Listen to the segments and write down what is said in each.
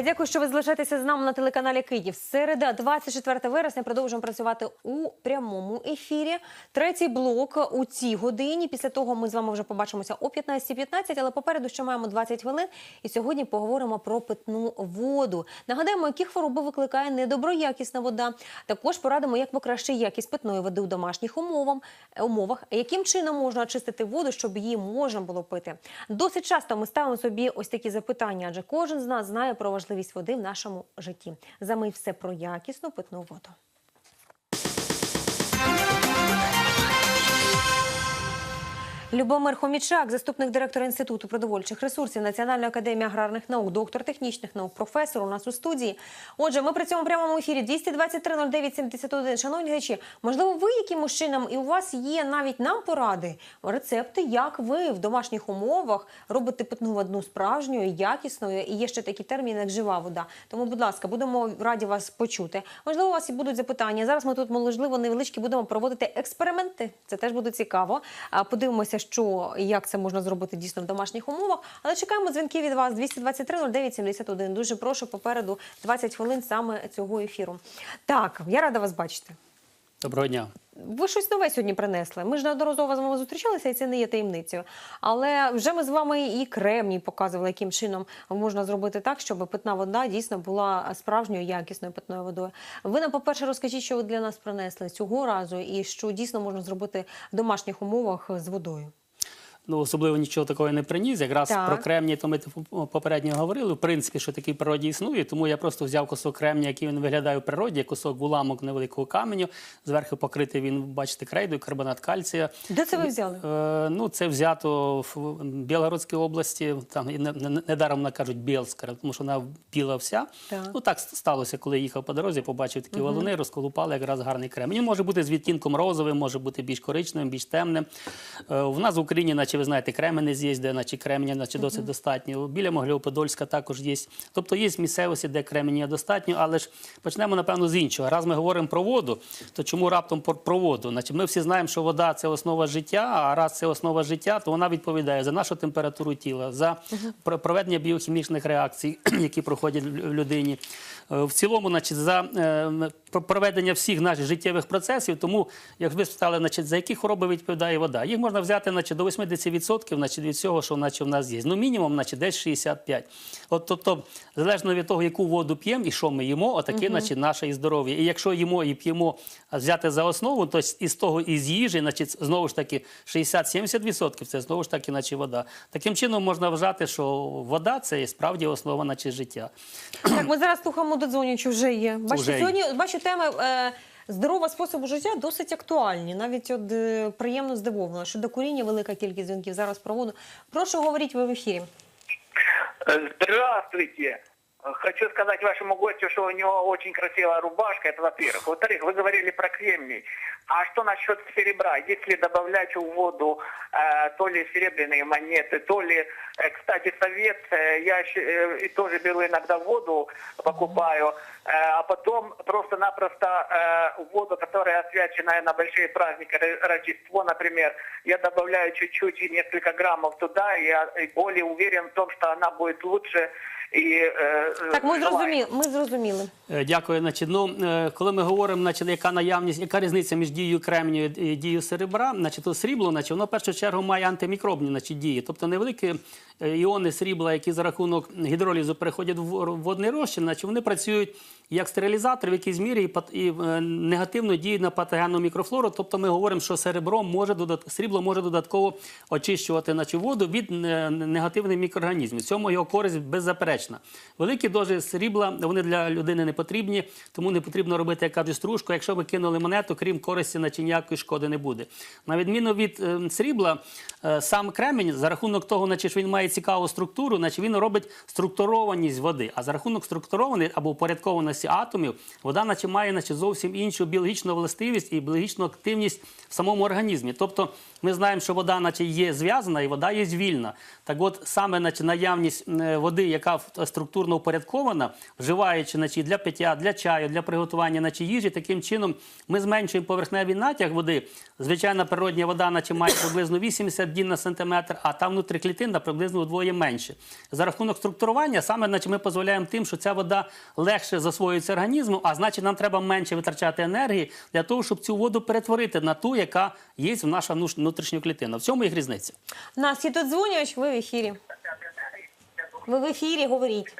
Я дякую, що ви залишаєтеся з нами на телеканалі Київ. Середа, 24 вересня, продовжуємо працювати у прямому ефірі. Третій блок у цій годині. Після того ми з вами вже побачимося о 15.15, але попереду ще маємо 20 хвилин. І сьогодні поговоримо про питну воду. Нагадаємо, які хвороби викликає недоброякісна вода. Також порадимо, як покращити якість питної води у домашніх умовах, умовах, яким чином можна очистити воду, щоб її можна було пити. Досить часто ми ставимо собі ось такі запитання, адже кожен з нас знає про важливість води в нашому житті. Замий все про якісну питну воду. Любомир Хомічак, заступник директора Інституту продовольчих ресурсів Національної академії аграрних наук, доктор технічних наук, професор у нас у студії. Отже, ми працюємо в прямому ефірі 223 09 71. Шановні глядачі, можливо, ви якимось чином і у вас є навіть нам поради, рецепти, як ви в домашніх умовах робите питну воду справжньою, якісною, і є ще такі терміни, як жива вода. Тому, будь ласка, будемо раді вас почути. Можливо, у вас і будуть запитання. Зараз ми тут, можливо, невеличкі будемо проводити експерименти. Це теж буде цікаво. Подивимося, що і як це можна зробити дійсно в домашніх умовах. Але чекаємо дзвінки від вас 223 09 71. Дуже прошу попереду 20 хвилин саме цього ефіру. Так, я рада вас бачити. Доброго дня. Ви щось нове сьогодні принесли. Ми ж неодноразово з вами зустрічалися, і це не є таємницею. Але вже ми з вами і кремній показували, яким чином можна зробити так, щоб питна вода дійсно була справжньою якісною питною водою. Ви нам, по-перше, розкажіть, що ви для нас принесли цього разу, і що дійсно можна зробити в домашніх умовах з водою. Ну, особливо нічого такого не приніс. Якраз Так. про кремній, то ми типу, попередньо говорили. В принципі, що такий природі існує. Тому я просто взяв кусок кремня, який він виглядає в природі, кусок уламок невеликого каменю. Зверху покритий він, бачите, крейдою, карбонат кальція. Де це ви взяли? Е, ну, це взято в Білгородській області. Там і не- не- недаром кажуть Білська, тому що вона біла вся. Так. Ну так сталося, коли їхав по дорозі, побачив такі валуни, розколупали якраз гарний крем. Він може бути з відтінком розовим, може бути більш коричневим, більш темним. Е, В нас в Україні, наче ви знаєте, кременець є, де наче кременя, наче досить достатньо. Біля Могилів-Подольська також є. Тобто є місцевості, де кременя достатньо, але ж почнемо напевно з іншого. Раз ми говоримо про воду, то чому раптом про, воду? Значить, ми всі знаємо, що вода це основа життя. А раз це основа життя, то вона відповідає за нашу температуру тіла, за про- проведення біохімічних реакцій, які проходять в в людині. Е, В цілому, значить, за е, проведення всіх наших життєвих процесів. Тому, як ви спитали, значить, за які хвороби відповідає вода, їх можна взяти значить, до 80% значить, від всього, що значить, в нас є. Ну, мінімум, значить, десь 65. От, тобто, залежно від того, яку воду п'ємо і що ми їмо, отаке значить, наше і здоров'я. І якщо їмо і п'ємо, взяти за основу, то із того із їжі, значить, знову ж таки, 60-70% це знову ж таки, наче вода. Таким чином можна вважати, що вода це справді основа наче життя. Так, ми зараз слухаємо додзвонюючи, вже є. Бачите, Вже сьогодні бачу теми е, здорового способу життя досить актуальні. Навіть от е, приємно здивовано, що до куріння велика кількість дзвінків зараз проводу. Прошу говоріть ви в ефірі. Здравствуйте. Хочу сказать вашему гостю, что у него очень красивая рубашка, это во-первых. Во-вторых, вы говорили про кремний. А что насчет серебра? Если добавлять в воду э, то ли серебряные монеты, то ли, э, кстати, совет, э, я э, тоже беру иногда воду, покупаю, э, а потом просто-напросто э, воду, которая освячена на большие праздники, Ро- Рождество, например, я добавляю чуть-чуть и несколько граммов туда, и я более уверен в том, что она будет лучше. И, э, Так, ми зрозуміли. Ми зрозуміли. Е, Дякую. Значить, ну, е, коли ми говоримо, значить, яка наявність, яка різниця між дією кремнію і дією серебра, значить, то срібло, значить, воно в першу чергу має антимікробні значить, дії. Тобто невеликі е, іони срібла, які за рахунок гідролізу переходять в водний розчин, значить, вони працюють як стерилізатор в якійсь мірі і, пат- і е, негативно діють на патогенну мікрофлору. Тобто ми говоримо, що серебро може додат... срібло може додатково очищувати значить, воду від е, негативних мікроорганізмів. В цьому його користь беззаперечна. Великі дози срібла вони для людини не потрібні, тому не потрібно робити як кажуть, стружку. Якщо ви кинули монету, крім користі, наче ніякої шкоди не буде. На відміну від е, срібла, е, сам кремінь за рахунок того, наче що він має цікаву структуру, наче він робить структурованість води. А за рахунок структурованої або упорядкованості атомів, вода, наче має наче, зовсім іншу біологічну властивість і біологічну активність в самому організмі. Тобто ми знаємо, що вода, наче є зв'язана, і вода є вільна. Так от саме наче, наявність е, води, яка в структурно упорядкована, вживаючи значить, для пиття, для чаю, для приготування значить, їжі. Таким чином ми зменшуємо поверхневий натяг води. Звичайна природня вода наче має приблизно 80 дін на сантиметр, а там внутріклітинна приблизно удвоє менше. За рахунок структурування саме значить, ми дозволяємо тим, що ця вода легше засвоюється організмом, а значить нам треба менше витрачати енергії для того, щоб цю воду перетворити на ту, яка є в наша внутрішня клітина. В цьому їх різниця. Нас є тут дзвонювач, ви в ефірі. Ви в ефірі, говоріть.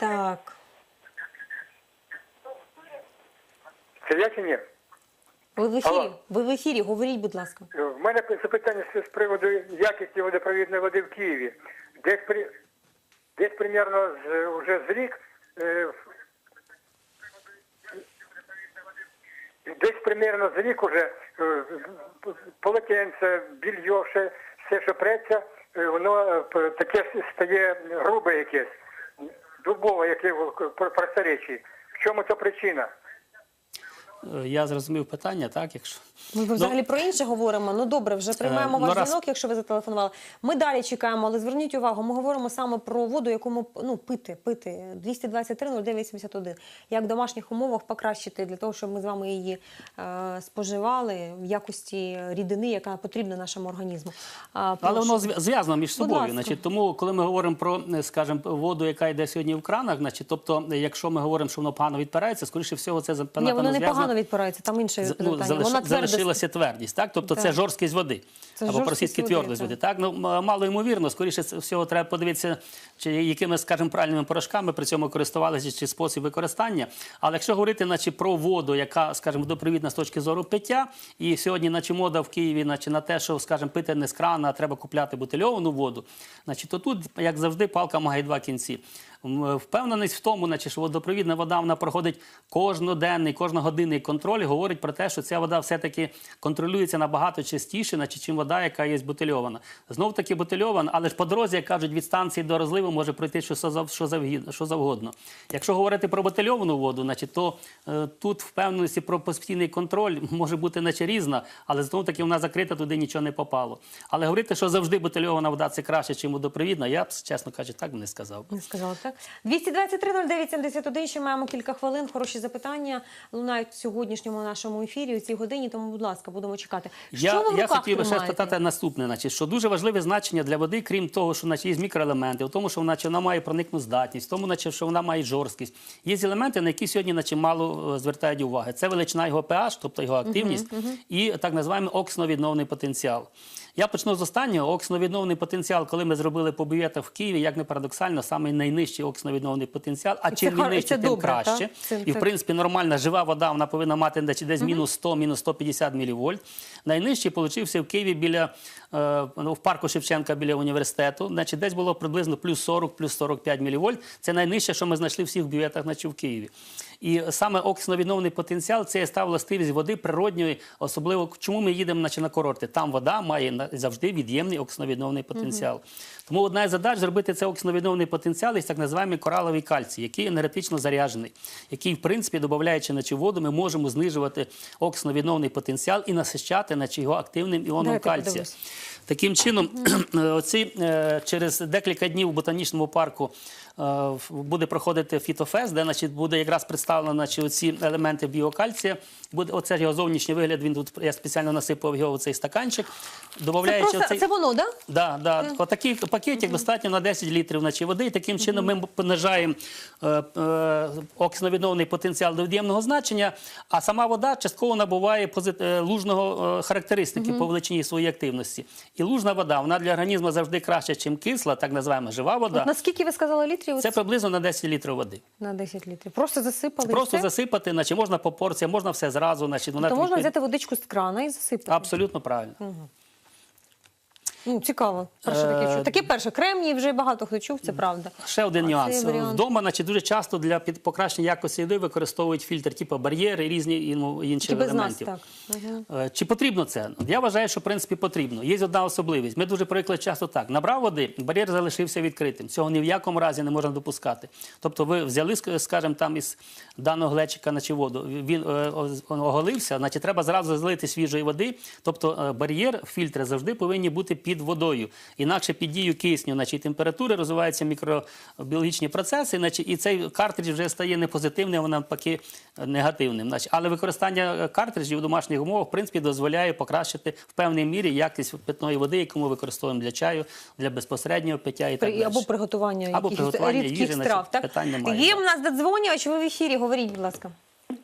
Так. Це я чи ні? Ви в ефірі. Алло. Ви в ефірі, говоріть, будь ласка. В мене запитання з приводу якості водопровідної води в Києві. Десь при десь примерно з уже з рік е, десь примерно з рік уже е, полотенце, більйо, все, все, що преться, е, воно е, таке стає грубе якесь, дубове, яке просторечі. В чому це причина? Е, Я зрозумів питання, так? Якщо Ми взагалі про інше говоримо. Ну добре, вже приймаємо ну, ваш раз- дзвінок, якщо ви зателефонували. Ми далі чекаємо, але зверніть увагу, ми говоримо саме про воду, яку ми ну, пити, пити 223 0971. Як в домашніх умовах покращити для того, щоб ми з вами її е, споживали в якості рідини, яка потрібна нашому організму. А, Але прошу. воно зв'я- зв'язано між собою. Значить, тому, коли ми говоримо про, е, скажімо, воду, яка йде сьогодні в кранах, значить, тобто, е, якщо ми говоримо, що воно погано відпирається, скоріше всього, це напевно, зв'язано погано відпирається, там інше питання. ну, залиш- Вона тверда. залишилася твердість, так? Тобто це жорсткість води. Це або жорсткість по-російськи води, твердость так. ну мало ймовірно, скоріше всього треба подивитися, чи якими, скажімо, правильними порошками при цьому користувалися, чи спосіб використання. Але якщо говорити наче, про воду, яка, скажімо, водопровідна з точки зору пиття, і сьогодні, наче мода в Києві, наче на те, що, скажімо, пити не з крана, а треба купляти бутильовану воду, значить, то тут, як завжди, палка має два кінці. Впевненість в тому, наче, що водопровідна вода вона проходить кожноденний, кожногодинний контроль, і говорить про те, що ця вода все-таки контролюється набагато частіше, наче чим вода, яка є бутильована. Знов таки бутильована, але ж по дорозі, як кажуть, від станції до розливу може пройти що, що, завгодно. Якщо говорити про бутильовану воду, значить, то е, тут впевненості про постійний контроль може бути наче різна, але знов таки вона закрита, туди нічого не попало. Але говорити, що завжди бутильована вода це краще, ніж водопровідна, я б, чесно кажучи, так би не сказав. Не сказала так. 223 09 71, ще маємо кілька хвилин. Хороші запитання лунають в сьогоднішньому нашому ефірі у цій годині. Тому, будь ласка, будемо чекати. Я, ви в я хотів ще тримаєте? наступне, значить, що дуже важливе значення для води, крім того, що значить, є мікроелементи, в тому, що вона, вона має проникну здатність, в тому, значить, що вона має жорсткість. Є елементи, на які сьогодні значить, мало е, звертають уваги. Це величина його pH, тобто його активність, і так називаємо оксновідновний потенціал. Я почну з останнього. Оксиновідновний потенціал, коли ми зробили по бюветах в Києві, як не парадоксально, саме найнижчий оксиновідновний потенціал, а чим він нижче, тим добре, краще. Це- І в принципі нормальна жива вода вона повинна мати десь, десь мінус 100, мінус 150 мілівольт. Найнижчий получився в Києві біля е, ну, в парку Шевченка біля університету. Значить, десь було приблизно плюс 40, плюс 45 мілівольт. Це найнижче, що ми знайшли всіх бюветах, значить, в Києві. І саме оксиновідновний потенціал це є став властивість води природньої, особливо чому ми їдемо наче, на курорти. Там вода має завжди від'ємний оксиновідновний потенціал. Тому одна із задач зробити це оксиновідновний потенціал із так називаємо кораловий кальцій, який енергетично заряджений, який, в принципі, додаючи наче воду, ми можемо знижувати оксиновідновний потенціал і насищати наче, його активним іоном Давайте кальція. подивимось. Таким чином, оці, е, через декілька днів в ботанічному парку е, буде проходити фітофест, де значить, буде якраз представлено значить, оці елементи біокальція. Буде оце його зовнішній вигляд. Він тут я спеціально насипав його в цей стаканчик. Це, просто, оцей... це воно, так? Да? Да, да. Отакий пакетик достатньо на 10 літрів наче води. І таким чином ми понижаємо е, е, оксиновідновний потенціал до від'ємного значення, а сама вода частково набуває позит- е, лужного е, характеристики по величині своєї активності. І лужна вода, вона для організму завжди краще, ніж кисла, так називаємо жива вода. От наскільки ви сказали літрів? Це приблизно на 10 літрів води. На 10 літрів. Просто засипали. Просто все? засипати, значить можна по порції, можна все зразу, значить, вона То можна взяти водичку з крана і засипати. абсолютно правильно. Ну, цікаво. Перше таке Е, чув. Таке перше. Кремній вже багато хто чув, це правда. Ще один нюанс. цей варіант? Вдома значить, дуже часто для під- покращення якості їди використовують фільтр, типу бар'єри і різні ну, інші Чи без нас елементів. так? Мгм. Е, Чи потрібно це? Я вважаю, що в принципі потрібно. Є одна особливість. Ми дуже привикли часто так. Набрав води, бар'єр залишився відкритим. Цього ні в якому разі не можна допускати. Тобто, ви взяли, ск- скажімо, там із даного глечика наче воду, він е, оз- оголився, значить треба зразу злити свіжої води. Тобто е, бар'єр, фільтри завжди повинні бути під під водою. Інакше під дією кисню, значить, температури розвиваються мікробіологічні процеси, значить, і цей картридж вже стає не позитивним, а навпаки е, негативним. Значить, але використання е, картриджів у домашніх умовах в принципі дозволяє покращити в певній мірі якість питної води, яку ми використовуємо для чаю, для безпосереднього пиття і так далі. або приготування Або приготування рідких їжі, страв. Так? питань немає. Є в нас додзвонювач, ви в ефірі, говоріть, будь ласка.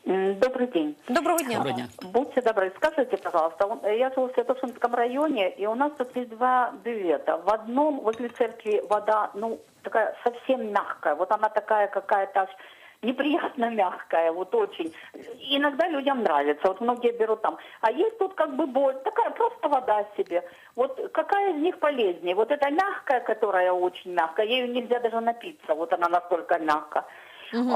Добрый день. Доброго дня. Доброго дня. Будьте добры, скажите, пожалуйста, э, я живу в Святошинском районе, и у нас тут есть два бювета. В одном возле церкви вода, ну, такая совсем мягкая. Вот она такая какая-то аж неприятно мягкая, вот очень. Иногда людям нравится, вот многие берут там. А есть тут как бы боль, такая просто вода себе. Вот какая из них полезнее? Вот эта мягкая, которая очень мягкая, ею нельзя даже напиться, вот она настолько мягкая.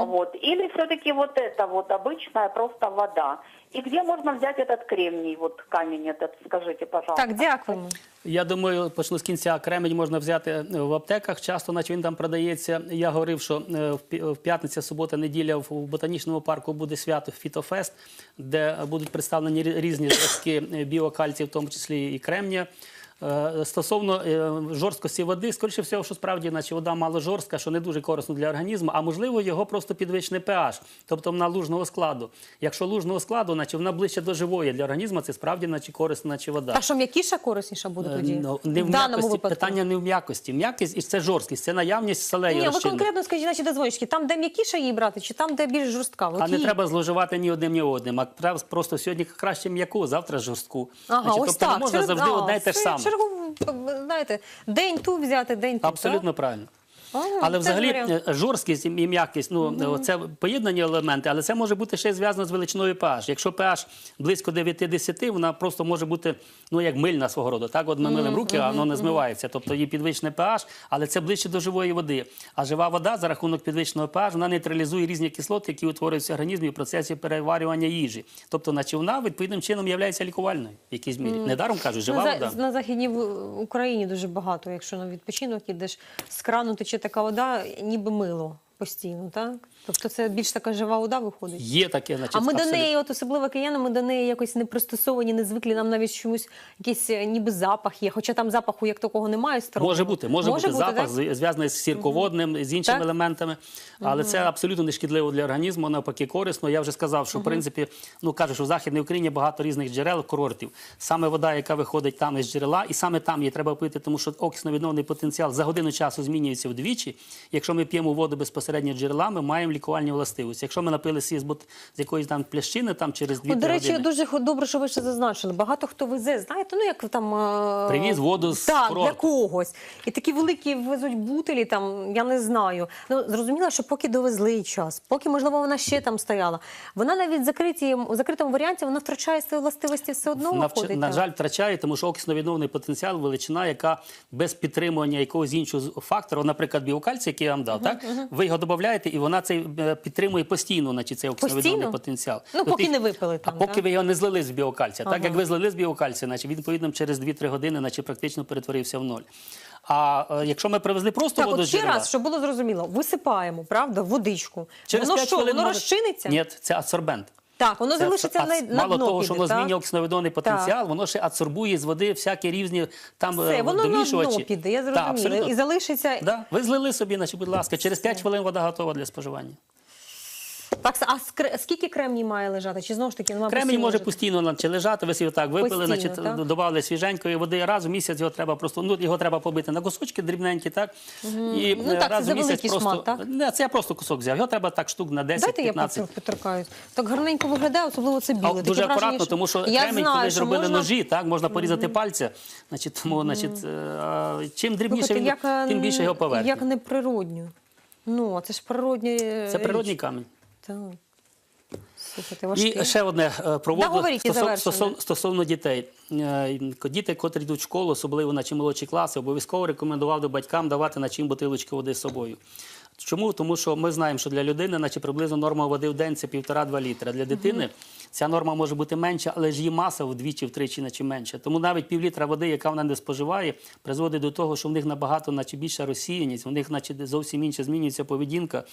Вот. Или все-таки вот это вот обычная просто вода. И где можно взять этот кремний, вот камень этот, скажите, пожалуйста. Так, дякуємо. Я думаю, почну з кінця. Кремень можна взяти е, в аптеках. Часто, наче він там продається. Я говорив, що е, в пі- в п'ятниця, субота, неділя в ботанічному парку буде свято Фітофест, де будуть представлені рі- різні зразки е, біокальців, в тому числі і кремня. Е, Стосовно е, жорсткості води, скоріше всього, що справді, наче вода мало жорстка, що не дуже корисно для організму, а можливо, його просто підвищений pH, тобто вона лужного складу. Якщо лужного складу, наче вона ближче до живої для організму, це справді наче корисна, наче вода. А що м'якіша корисніша буде Е, тоді? ну, не в, в м'якості. випадку. Питання не в м'якості. М'якість і це жорсткість, це наявність солею Ні, ви конкретно скажіть, наші дозвонички, там, де м'якіша її брати, чи там, де більш жорстка? От А не треба зловживати ні одним, ні одним. А просто сьогодні краще м'яку, завтра жорстку. Ага, Значить, ось тобто так. не можна завжди одне те ж саме. Чергу, знаєте, день ту взяти, день ту. Абсолютно правильно. Але взагалі е, жорсткість і м'якість, ну це поєднані елементи, але це може бути ще зв'язано з величиною pH. Якщо pH близько 9-10, вона просто може бути ну як мильна свого роду. Так, от ми милимо руки, а воно не змивається. Тобто її підвищений pH, але це ближче до живої води. А жива вода за рахунок підвищеного pH, вона нейтралізує різні кислоти, які утворюються в організмі в процесі переварювання їжі. Тобто, наче вона відповідним чином є лікувальною в якійсь мірі. Недаром кажуть, жива на, вода. на Західній Україні дуже багато, якщо на відпочинок ідеш, з крану тече така вода, ніби мило постійно, так? Тобто це більш така жива вода виходить. Є таке, значить, А ми до неї, от особливо кияни, ми до неї якось не пристосовані, не звикли. Нам навіть чомусь якийсь е, ніби запах є. Хоча там запаху як такого немає старого. Може бути, може, бути, запах так? зв'язаний з сірководним, з іншими Так. елементами, але це абсолютно не шкідливо для організму, навпаки, корисно. Я вже сказав, що в принципі, ну кажуть, що в Західній Україні багато різних джерел, курортів. Саме вода, яка виходить там із джерела, і саме там її треба пити, тому що окисно-відновний потенціал за годину часу змінюється вдвічі. Якщо ми п'ємо воду безпосередньо з джерела, ми маємо лікувальні властивості. Якщо ми напилися з, бут- з якоїсь там плящини, там через 2 Ну, до речі, години. дуже добре, що ви ще зазначили. Багато хто везе, знаєте, ну як там е, Привіз воду з так, курорту. для когось. І такі великі везуть бутилі, там я не знаю. Ну зрозуміло, що поки довезли час, поки можливо вона ще там стояла. Вона навіть в закритій у закритому варіанті вона втрачає свої властивості все одно. Навч- виходить, на жаль, втрачає, тому що окисно-відновний потенціал величина, яка без підтримування якогось іншого фактору, наприклад, біокальцій, який я вам дав, так ви його додаєте, і вона цей е, підтримує постійно, значить, цей окисно-відновний потенціал. Ну, поки не випили А поки так? ви його не злили з біокальця. Так як ви злили з біокальця, значить відповідно через 2-3 години, значить практично перетворився в ноль. А е, якщо ми привезли просто воду ще раз, щоб було зрозуміло, висипаємо, правда, водичку. через воно що, воно розчиниться? Ні, це адсорбент. Так, воно Це залишиться на, на мало дно того, що воно так? змінює оксиновидонний потенціал, воно ще адсорбує з води всякі різні там Все, е, воно на дно піде, я Так, зрозуміла. Так, І залишиться. Да. Ви злили собі, значить, будь ласка, через 5 хвилин вода готова для споживання. Так, а скр- скільки кремній має лежати? Чи знову ж таки немає Кремінь може постійно наче, лежати, ви собі так випили, Постійно, значить, так? додавали свіженької води. Раз у місяць його треба просто, ну, його треба побити на кусочки дрібненькі, так? І Ну, е, так, це раз у місяць великий просто... шмат, так? Не, це я просто кусок взяв. Його треба так штук на 10-15. Дайте я поцю- поторкаюсь. Так гарненько виглядає, особливо це біле. А Таке дуже враження, акуратно, тому що я кремінь, знаю, коли що зробили можна... ножі, так можна порізати пальця. Значить, тому, значить, е, а, чим дрібніше Слухайте, він, як, е, тим більше його поверхня. Як неприродньо. Ну, а це ж природні Це природній камінь. Так. Слухайте, важкі. І ще одне е, да, воду стосов- стосов- стосовно дітей. Е, Діти, котрі йдуть в школу, особливо на чим молодші класи, обов'язково рекомендував до батькам давати на чим бутилочки води з собою. Чому? Тому що ми знаємо, що для людини, наче приблизно норма води в день це півтора-два літра. Для дитини ця норма може бути менша, але ж її маса вдвічі, втричі, наче менша. Тому навіть півлітра води, яка вона не споживає, призводить до того, що в них набагато, наче більша розсіяність, у них, наче зовсім інше змінюється поведінка.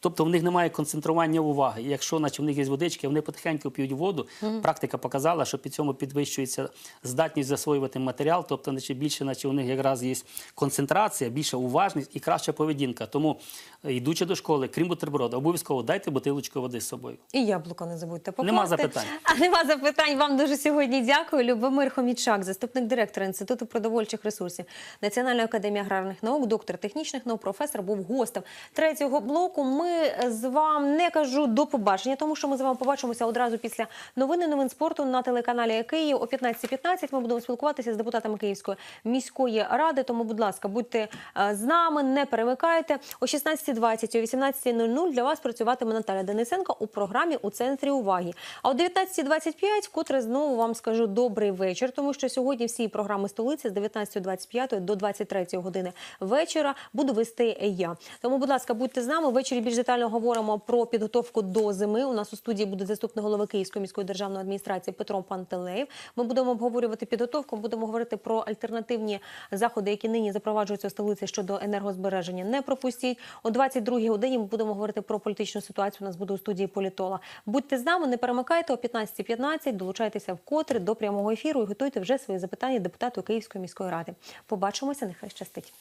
Тобто в них немає концентрування уваги. І якщо, наче в них є водички, вони потихеньку п'ють воду. Практика показала, що під цьому підвищується здатність засвоювати матеріал, тобто, наче більше, наче у них якраз є концентрація, більша уважність і краща поведінка. Тому, йдучи до школи, крім бутерброда, обов'язково дайте бутилочку води з собою. І яблуко не забудьте покласти. Нема запитань. А нема запитань. Вам дуже сьогодні дякую. Любомир Хомічак, заступник директора Інституту продовольчих ресурсів Національної академії аграрних наук, доктор технічних наук, професор, був гостем третього блоку. Ми з вами не кажу до побачення, тому що ми з вами побачимося одразу після новини новин спорту на телеканалі Київ о 15.15. Ми будемо спілкуватися з депутатами Київської міської ради. Тому, будь ласка, будьте е, з нами, не перемикайте. О 16.20, о 18.00 для вас працюватиме Наталя Денисенко у програмі у центрі уваги. А о 19.25, котре знову вам скажу добрий вечір, тому що сьогодні всі програми столиці з 19.25 до 23 години вечора буду вести я. Тому, будь ласка, будьте з нами. Ввечері більш детально говоримо про підготовку до зими. У нас у студії буде заступник голови Київської міської державної адміністрації Петро Пантелеєв. Ми будемо обговорювати підготовку. Будемо говорити про альтернативні заходи, які нині запроваджуються у столиці щодо енергозбереження. Не пропустіть о 22 годині. Ми будемо говорити про політичну ситуацію. У нас буде у студії політола. Будьте з нами, не перемикайте о 15.15, Долучайтеся вкотре до прямого ефіру і готуйте вже свої запитання депутату Київської міської ради. Побачимося, нехай щастить.